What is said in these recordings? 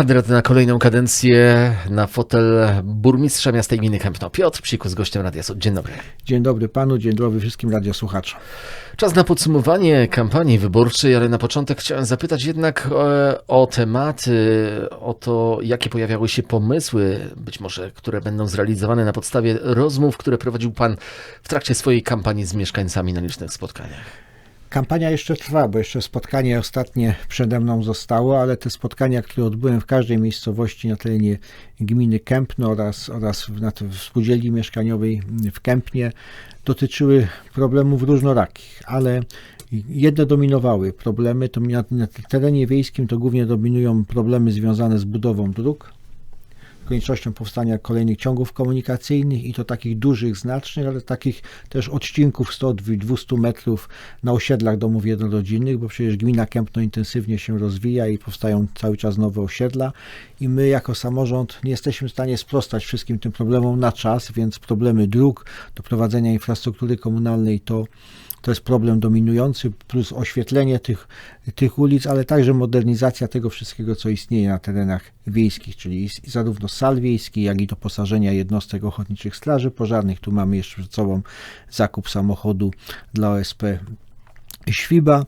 Kandydat na kolejną kadencję na fotel burmistrza miasta i gminy Kępno. Piotr Psikus, gościem Radia. Dzień dobry. Dzień dobry panu, dzień dobry wszystkim radiosłuchaczom. Czas na podsumowanie kampanii wyborczej, ale na początek chciałem zapytać jednak e, o tematy, o to, jakie pojawiały się pomysły, być może, które będą zrealizowane na podstawie rozmów, które prowadził pan w trakcie swojej kampanii z mieszkańcami na licznych spotkaniach. Kampania jeszcze trwa, bo jeszcze spotkanie ostatnie przede mną zostało, ale te spotkania, które odbyłem w każdej miejscowości na terenie gminy Kępno oraz, oraz na w spółdzielni mieszkaniowej w Kępnie dotyczyły problemów różnorakich, ale jedne dominowały problemy, to na, na terenie wiejskim to głównie dominują problemy związane z budową dróg, koniecznością powstania kolejnych ciągów komunikacyjnych i to takich dużych, znacznych, ale takich też odcinków 100-200 metrów na osiedlach domów jednorodzinnych, bo przecież gmina Kępno intensywnie się rozwija i powstają cały czas nowe osiedla i my jako samorząd nie jesteśmy w stanie sprostać wszystkim tym problemom na czas, więc problemy dróg, doprowadzenia infrastruktury komunalnej to to jest problem dominujący, plus oświetlenie tych, tych ulic, ale także modernizacja tego wszystkiego, co istnieje na terenach wiejskich, czyli zarówno sal wiejskich, jak i doposażenia jednostek ochotniczych straży pożarnych. Tu mamy jeszcze przed sobą zakup samochodu dla OSP Świba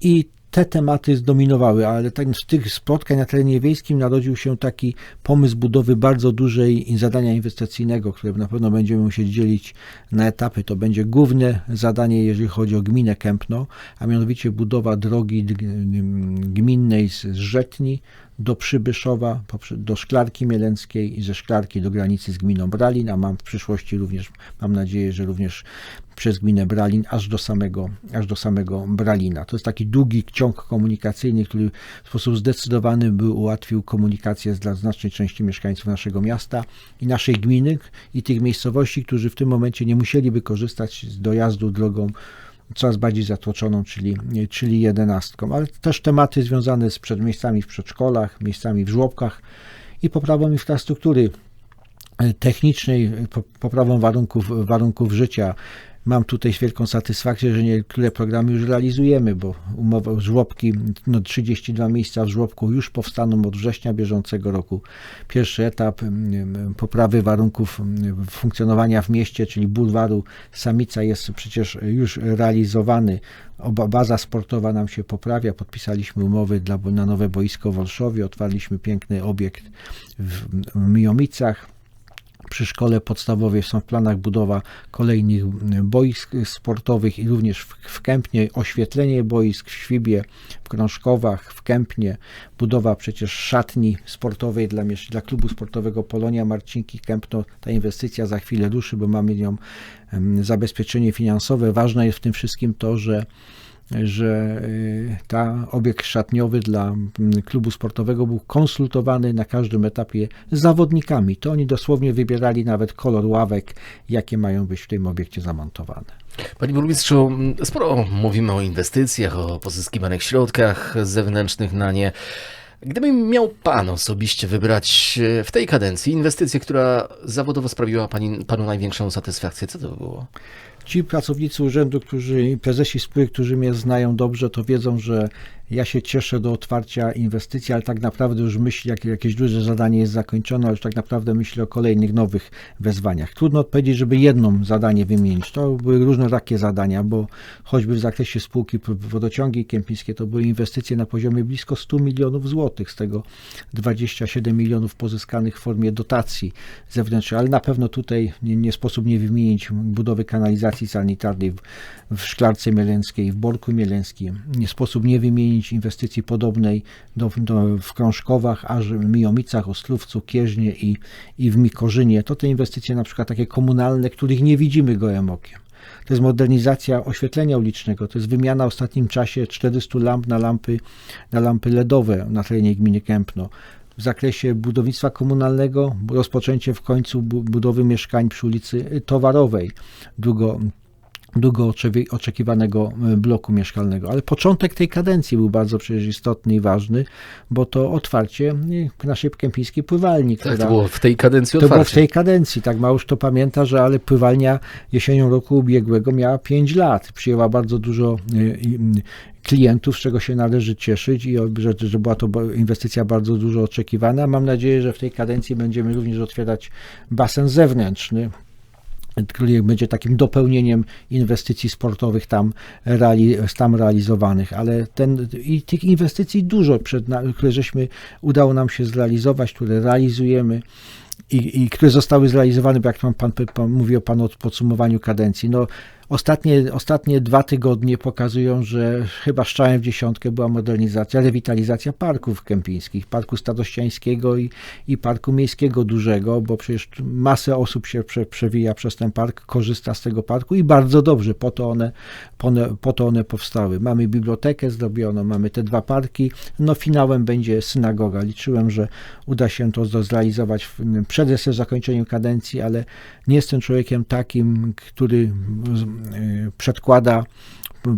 i te tematy zdominowały, ale tak z tych spotkań na terenie wiejskim narodził się taki pomysł budowy bardzo dużej zadania inwestycyjnego, które na pewno będziemy musieli dzielić na etapy. To będzie główne zadanie, jeżeli chodzi o gminę Kępno, a mianowicie budowa drogi gminnej z Rzetni do Przybyszowa, do Szklarki Mielenckiej i ze Szklarki do granicy z gminą Bralin, a mam w przyszłości również, mam nadzieję, że również przez gminę Bralin aż do samego, aż do samego Bralina. To jest taki długi ciąg komunikacyjny, który w sposób zdecydowany by ułatwił komunikację dla znacznej części mieszkańców naszego miasta i naszej gminy i tych miejscowości, którzy w tym momencie nie musieliby korzystać z dojazdu drogą coraz bardziej zatłoczoną, czyli, czyli jedenastką, ale też tematy związane z przed miejscami w przedszkolach, miejscami w żłobkach i poprawą infrastruktury technicznej, poprawą warunków, warunków życia, Mam tutaj wielką satysfakcję, że niektóre programy już realizujemy, bo umowa żłobki, no 32 miejsca w żłobku już powstaną od września bieżącego roku. Pierwszy etap poprawy warunków funkcjonowania w mieście, czyli bulwaru Samica jest przecież już realizowany. Baza sportowa nam się poprawia. Podpisaliśmy umowy dla, na nowe boisko w Olszowie. Otwarliśmy piękny obiekt w Mijomicach przy szkole podstawowej są w planach budowa kolejnych boisk sportowych i również w, Kępnie oświetlenie boisk w Świbie, w Krążkowach, w Kępnie, budowa przecież szatni sportowej dla, dla klubu sportowego Polonia Marcinki Kępno. Ta inwestycja za chwilę ruszy, bo mamy ją zabezpieczenie finansowe. Ważne jest w tym wszystkim to, że że y, ta obiekt szatniowy dla klubu sportowego był konsultowany na każdym etapie z zawodnikami. To oni dosłownie wybierali nawet kolor ławek, jakie mają być w tym obiekcie zamontowane. Panie burmistrzu, sporo mówimy o inwestycjach, o pozyskiwanych środkach zewnętrznych na nie. Gdyby miał Pan osobiście wybrać e, w tej kadencji inwestycję, która zawodowo sprawiła pani, Panu największą satysfakcję, co to by było? Ci pracownicy urzędu, którzy, prezesi spółek, którzy mnie znają dobrze, to wiedzą, że ja się cieszę do otwarcia inwestycji, ale tak naprawdę już myślę, jak jakieś duże zadanie jest zakończone, ale już tak naprawdę myślę o kolejnych nowych wezwaniach. Trudno odpowiedzieć, żeby jedno zadanie wymienić. To były różne takie zadania, bo choćby w zakresie spółki wodociągi kępińskie to były inwestycje na poziomie blisko 100 milionów złotych, z tego 27 milionów pozyskanych w formie dotacji zewnętrznej, ale na pewno tutaj nie, nie sposób nie wymienić budowy kanalizacji sanitarnej w, w Szklarce Mieleńskiej, w Borku Mieleńskim. Nie sposób nie wymienić inwestycji podobnej do, do, w Krążkowach, aż w Mijomicach, Ostrówcu, Kieżnie i, i w Mikorzynie. To te inwestycje na przykład takie komunalne, których nie widzimy gołym okiem. To jest modernizacja oświetlenia ulicznego, to jest wymiana w ostatnim czasie 400 lamp na lampy, na lampy LEDowe na terenie gminy Kępno. W zakresie budownictwa komunalnego rozpoczęcie w końcu budowy mieszkań przy ulicy Towarowej, drugo długo oczekiwanego e, bloku mieszkalnego. Ale początek tej kadencji był bardzo przecież istotny i ważny, bo to otwarcie naszej kępińskiej pływalni, Tak, która to było w tej kadencji to było w otwarcie. tej kadencji, tak Małusz to pamięta, że ale pływalnia jesienią roku ubiegłego miała 5 lat. Przyjęła bardzo dużo y, y, klientów, z czego się należy cieszyć i że, że była to inwestycja bardzo dużo oczekiwana. Mam nadzieję, że w tej kadencji będziemy również otwierać basen zewnętrzny który będzie takim dopełnieniem inwestycji sportowych tam, reali, tam realizowanych, ale ten, i tych inwestycji dużo, przed, które żeśmy udało nam się zrealizować, które realizujemy i, i które zostały zrealizowane, bo jak pan, pan, pan mówi o o podsumowaniu kadencji. No, ostatnie, ostatnie dwa tygodnie pokazują, że chyba strzałem w dziesiątkę była modernizacja, rewitalizacja parków kempijskich, parku stadościańskiego i, i parku miejskiego dużego, bo przecież masę osób się prze, przewija przez ten park, korzysta z tego parku i bardzo dobrze, po to one, po, po to one powstały. Mamy bibliotekę zrobioną, mamy te dwa parki, no finałem będzie synagoga. Liczyłem, że uda się to zrealizować przed zakończeniem kadencji, ale nie jestem człowiekiem takim, który przedkłada y,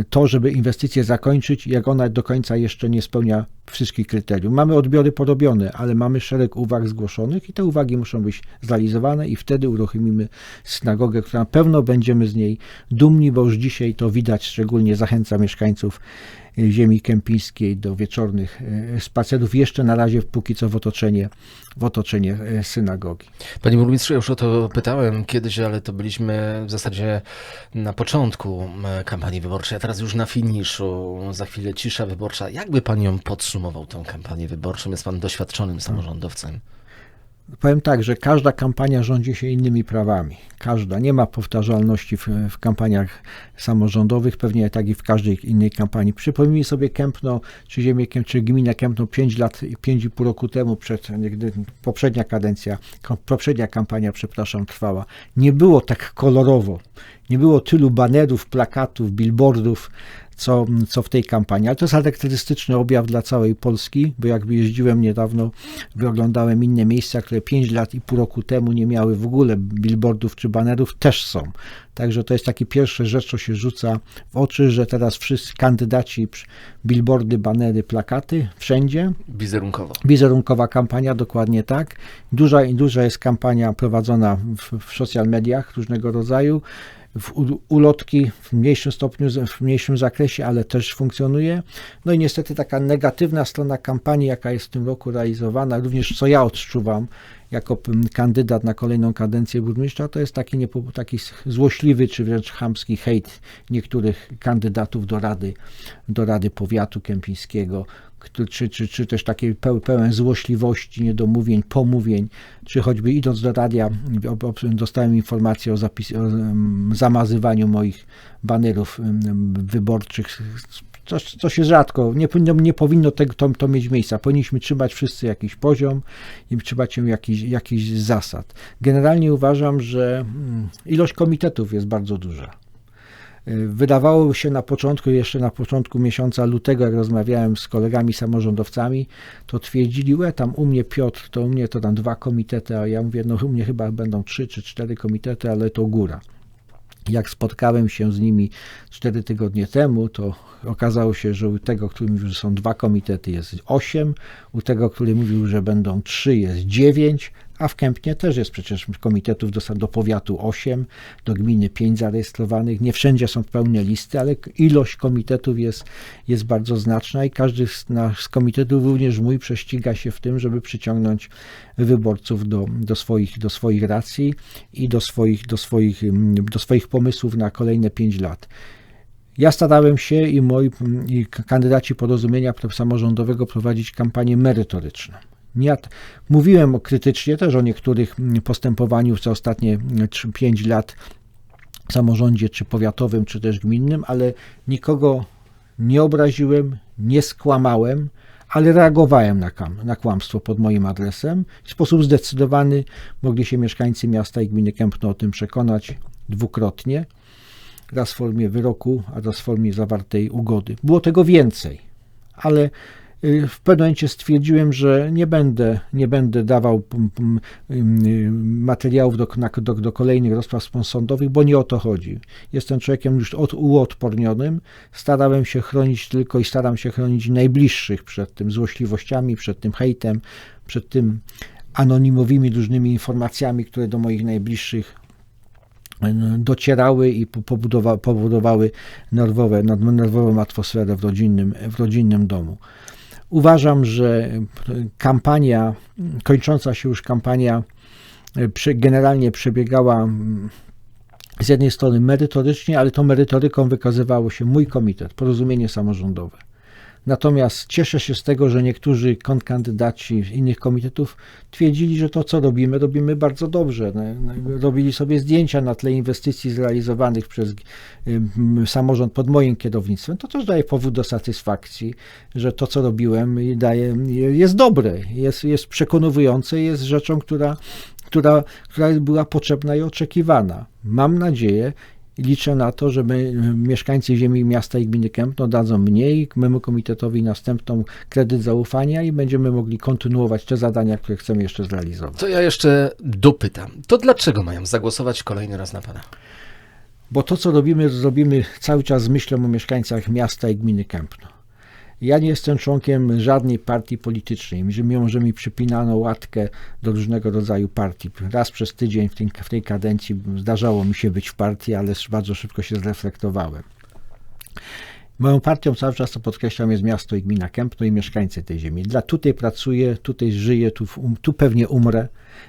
y, to, żeby inwestycję zakończyć, jak ona do końca jeszcze nie spełnia wszystkich kryteriów. Mamy odbiory porobione, ale mamy szereg uwag zgłoszonych i te uwagi muszą być zrealizowane i wtedy uruchomimy synagogę, która na pewno będziemy z niej dumni, bo już dzisiaj to widać, szczególnie zachęca mieszkańców y, ziemi kępińskiej do wieczornych y, spacerów, jeszcze na razie póki co w otoczenie, w otoczenie y, synagogi. Panie burmistrzu, już o to pytałem kiedyś, ale to byliśmy w zasadzie na początku e, kampanii wyborczej, a teraz już na finiszu. Za chwilę cisza wyborcza. Jakby pan ją podsumował, tę kampanię wyborczą? Jest pan doświadczonym samorządowcem. Powiem tak, że każda kampania rządzi się innymi prawami. Każda. Nie ma powtarzalności w, w kampaniach samorządowych, pewnie tak i w każdej innej kampanii. Przypomnijmy sobie Kępno, czy ziemię, Kęp- czy gmina Kępno 5 lat, 5,5 roku temu, przed, gdy poprzednia kadencja, poprzednia kampania, przepraszam, trwała. Nie było tak kolorowo. Nie było tylu banerów, plakatów, billboardów, co, co w tej kampanii. Ale to jest charakterystyczny objaw dla całej Polski, bo jakby jeździłem niedawno, wyoglądałem inne miejsca, które 5 lat i pół roku temu nie miały w ogóle billboardów czy banerów, też są. Także to jest takie pierwsze rzecz, co się rzuca w oczy, że teraz wszyscy kandydaci, billboardy, banery, plakaty, wszędzie. Wizerunkowo. Wizerunkowa kampania, dokładnie tak. Duża, duża jest kampania prowadzona w, w social mediach różnego rodzaju. W ulotki w mniejszym stopniu, w mniejszym zakresie, ale też funkcjonuje. No i niestety taka negatywna strona kampanii, jaka jest w tym roku realizowana, również co ja odczuwam jako kandydat na kolejną kadencję burmistrza, to jest taki, niepo, taki złośliwy czy wręcz chamski hejt niektórych kandydatów do Rady, do Rady Powiatu Kępińskiego, czy, czy, czy też takiej peł, pełen złośliwości, niedomówień, pomówień, czy choćby idąc do radia dostałem informację o, zapis, o zamazywaniu moich banerów wyborczych, coś, co się rzadko, nie powinno, nie powinno tego, to, to mieć miejsca. Powinniśmy trzymać wszyscy jakiś poziom i trzymać się jakiś, jakiś zasad. Generalnie uważam, że mm, ilość komitetów jest bardzo duża. Wydawało się na początku, jeszcze na początku miesiąca lutego, jak rozmawiałem z kolegami samorządowcami, to twierdzili, łe, tam u mnie Piotr, to u mnie to tam dwa komitety, a ja mówię, no u mnie chyba będą trzy czy cztery komitety, ale to góra. Jak spotkałem się z nimi cztery tygodnie temu, to okazało się, że u tego, który mówił, że są dwa komitety, jest osiem, u tego, który mówił, że będą trzy, jest dziewięć, a w Kępnie też jest przecież komitetów do, do powiatu 8, do gminy 5 zarejestrowanych. Nie wszędzie są pełne listy, ale ilość komitetów jest, jest bardzo znaczna i każdy z, na, z komitetów, również mój, prześciga się w tym, żeby przyciągnąć wyborców do, do, swoich, do swoich racji i do swoich, do, swoich, mm, do swoich pomysłów na kolejne 5 lat. Ja starałem się i moi i kandydaci porozumienia samorządowego prowadzić kampanię merytoryczną. Ja mówiłem krytycznie też o niektórych mm, postępowaniu za ostatnie 5 lat w samorządzie, czy powiatowym, czy też gminnym, ale nikogo nie obraziłem, nie skłamałem, ale reagowałem na, na kłamstwo pod moim adresem. W sposób zdecydowany mogli się mieszkańcy miasta i gminy Kępno o tym przekonać dwukrotnie. Raz w formie wyroku, a raz w formie zawartej ugody. Było tego więcej, ale w pewnym momencie stwierdziłem, że nie będę, nie będę dawał ym, y, materiałów do, do, do kolejnych rozpraw sądowych, bo nie o to chodzi. Jestem człowiekiem już od, uodpornionym. Starałem się chronić tylko i staram się chronić najbliższych przed tym złośliwościami, przed tym hejtem, przed tym anonimowymi różnymi informacjami, które do moich najbliższych docierały i po- pobudowa, powodowały nerwowe, nerwową atmosferę w rodzinnym, w rodzinnym domu. Uważam, że kampania, kończąca się już kampania, e, generalnie przebiegała mm, z jednej strony merytorycznie, ale tą merytoryką wykazywało się mój komitet, porozumienie samorządowe. Natomiast cieszę się z tego, że niektórzy kontrkandydaci innych komitetów twierdzili, że to, co robimy, robimy bardzo dobrze. No, no, Robili sobie zdjęcia na tle inwestycji zrealizowanych przez ym, samorząd pod moim kierownictwem. To też daje powód do satysfakcji, że to, co robiłem, daje, jest dobre, jest, jest przekonujące, jest rzeczą, która, która, która była potrzebna i oczekiwana. Mam nadzieję, liczę na to, że my, mieszkańcy ziemi miasta i gminy Kępno dadzą mnie i memu komitetowi następną kredyt zaufania i będziemy mogli kontynuować te zadania, które chcemy jeszcze zrealizować. To ja jeszcze dopytam. To dlaczego mają zagłosować kolejny raz na pana? Bo to, co robimy, zrobimy cały czas z myślą o mieszkańcach miasta i gminy Kępno. Ja nie jestem członkiem żadnej partii politycznej, mimo, że mi przypinano łatkę do różnego rodzaju partii. Raz przez tydzień w tej, w tej kadencji zdarzało mi się być w partii, ale bardzo szybko się zreflektowałem. Moją partią cały czas to podkreślam jest miasto i gmina Kępno i mieszkańcy tej ziemi. Dla tutaj pracuję, tutaj żyję, tu, um, tu pewnie umrę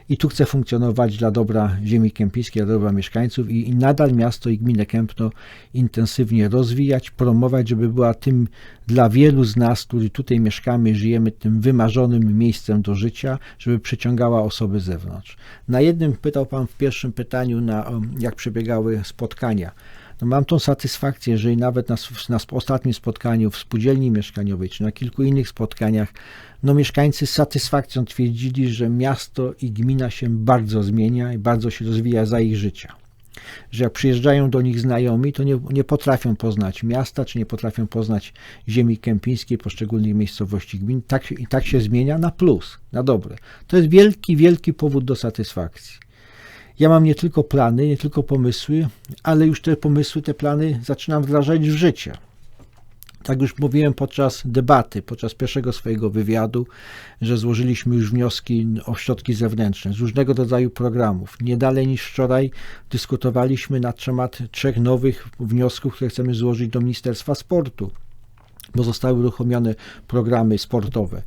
i tu chcę funkcjonować dla dobra ziemi kępińskiej, dla dobra mieszkańców i, i nadal miasto i gminę Kępno intensywnie rozwijać, promować, żeby była tym dla wielu z nas, którzy tutaj mieszkamy, żyjemy tym wymarzonym miejscem do życia, żeby przyciągała osoby z zewnątrz. Na jednym pytał Pan w pierwszym pytaniu, na, jak przebiegały spotkania. No mam tą satysfakcję, że i nawet na, na ostatnim spotkaniu w spółdzielni mieszkaniowej, czy na kilku innych spotkaniach, no mieszkańcy z satysfakcją twierdzili, że miasto i gmina się bardzo zmienia i bardzo się rozwija za ich życia. Że jak przyjeżdżają do nich znajomi, to nie, nie potrafią poznać miasta, czy nie potrafią poznać ziemi kępińskiej, poszczególnych miejscowości gmin. Tak, I tak się zmienia na plus, na dobre. To jest wielki, wielki powód do satysfakcji. Ja mam nie tylko plany, nie tylko pomysły, ale już te pomysły, te plany zaczynam wdrażać w życie. Tak już mówiłem podczas debaty, podczas pierwszego swojego wywiadu, że złożyliśmy już wnioski o środki zewnętrzne z różnego rodzaju programów. Nie dalej niż wczoraj dyskutowaliśmy na temat trzech nowych wniosków, które chcemy złożyć do Ministerstwa Sportu, bo zostały uruchomione programy sportowe.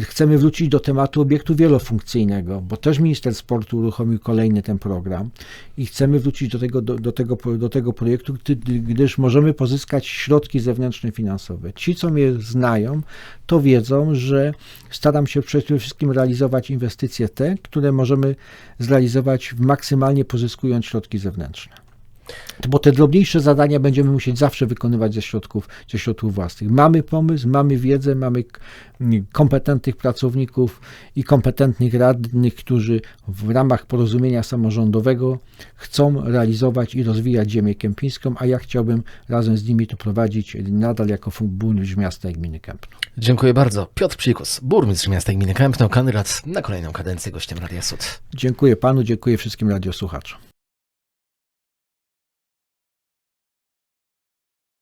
Chcemy wrócić do tematu obiektu wielofunkcyjnego, bo też minister sportu uruchomił kolejny ten program i chcemy wrócić do tego, do, do tego, do tego projektu, gdy, gdyż możemy pozyskać środki zewnętrzne finansowe. Ci, co mnie znają, to wiedzą, że staram się przede wszystkim realizować inwestycje te, które możemy zrealizować maksymalnie pozyskując środki zewnętrzne bo te drobniejsze zadania będziemy musieć zawsze wykonywać ze środków, ze środków własnych. Mamy pomysł, mamy wiedzę, mamy kompetentnych pracowników i kompetentnych radnych, którzy w ramach porozumienia samorządowego chcą realizować i rozwijać ziemię kępińską, a ja chciałbym razem z nimi to prowadzić nadal jako burmistrz miasta i gminy Kępno. Dziękuję bardzo. Piotr Psikus, burmistrz miasta i gminy Kępno, kandydat na kolejną kadencję gościem Radia Sud. Dziękuję panu, dziękuję wszystkim radiosłuchaczom.